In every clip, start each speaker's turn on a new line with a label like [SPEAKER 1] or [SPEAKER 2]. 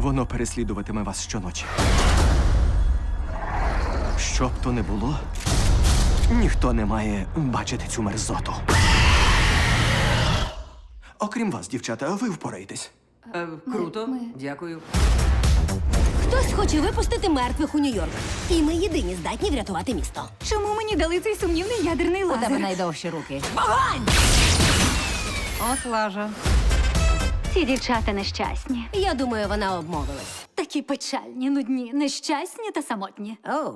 [SPEAKER 1] Воно переслідуватиме вас щоночі. Що б то не було, ніхто не має бачити цю мерзоту. Окрім вас, дівчата, ви впораєтесь.
[SPEAKER 2] Е, круто, дякую.
[SPEAKER 3] Хтось хоче випустити мертвих у Нью-Йорк. І ми єдині здатні врятувати місто.
[SPEAKER 4] Чому мені дали цей сумнівний ядерний
[SPEAKER 5] У
[SPEAKER 4] лазер?
[SPEAKER 5] тебе найдовші руки. От лажа.
[SPEAKER 4] Ці дівчата нещасні.
[SPEAKER 3] Я думаю, вона обмовилась.
[SPEAKER 4] Такі печальні, нудні, нещасні та самотні.
[SPEAKER 3] Оу.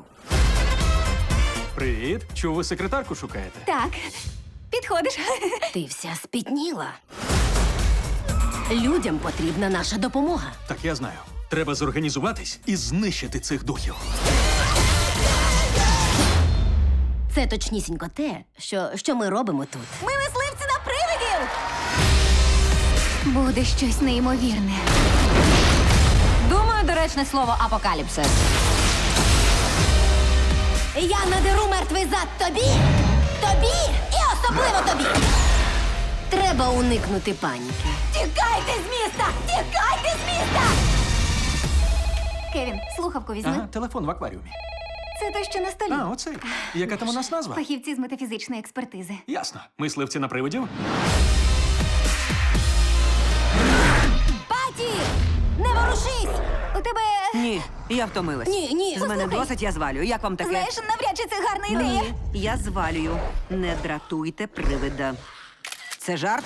[SPEAKER 6] Привіт. Чув, ви секретарку шукаєте?
[SPEAKER 4] Так, підходиш.
[SPEAKER 3] Ти вся спітніла. Людям потрібна наша допомога.
[SPEAKER 6] Так я знаю. Треба зорганізуватись і знищити цих духів.
[SPEAKER 3] Це точнісінько те, що, що ми робимо тут.
[SPEAKER 4] Ми мисливці на привидів! Буде щось неймовірне.
[SPEAKER 5] Думаю, доречне слово апокаліпсис.
[SPEAKER 3] Я надеру мертвий зад тобі, тобі і особливо тобі. Треба уникнути паніки.
[SPEAKER 4] Тікайте з міста! Тікайте з міста! Кевін, слухавку візьми.
[SPEAKER 6] Ага, телефон в акваріумі.
[SPEAKER 4] Це те, що на столі.
[SPEAKER 6] А, оцей. Яка там у нас назва?
[SPEAKER 4] Фахівці з метафізичної експертизи.
[SPEAKER 6] Ясно. Мисливці на привидів?
[SPEAKER 4] У тебе.
[SPEAKER 2] Ні, я втомилась.
[SPEAKER 3] Ні, ні.
[SPEAKER 2] З мене
[SPEAKER 4] Послухай.
[SPEAKER 2] досить, я звалюю. Як вам таке?
[SPEAKER 4] Знаєш, навряд чи це гарна ідея.
[SPEAKER 2] Ні, я звалюю. Не дратуйте привида. Це жарт?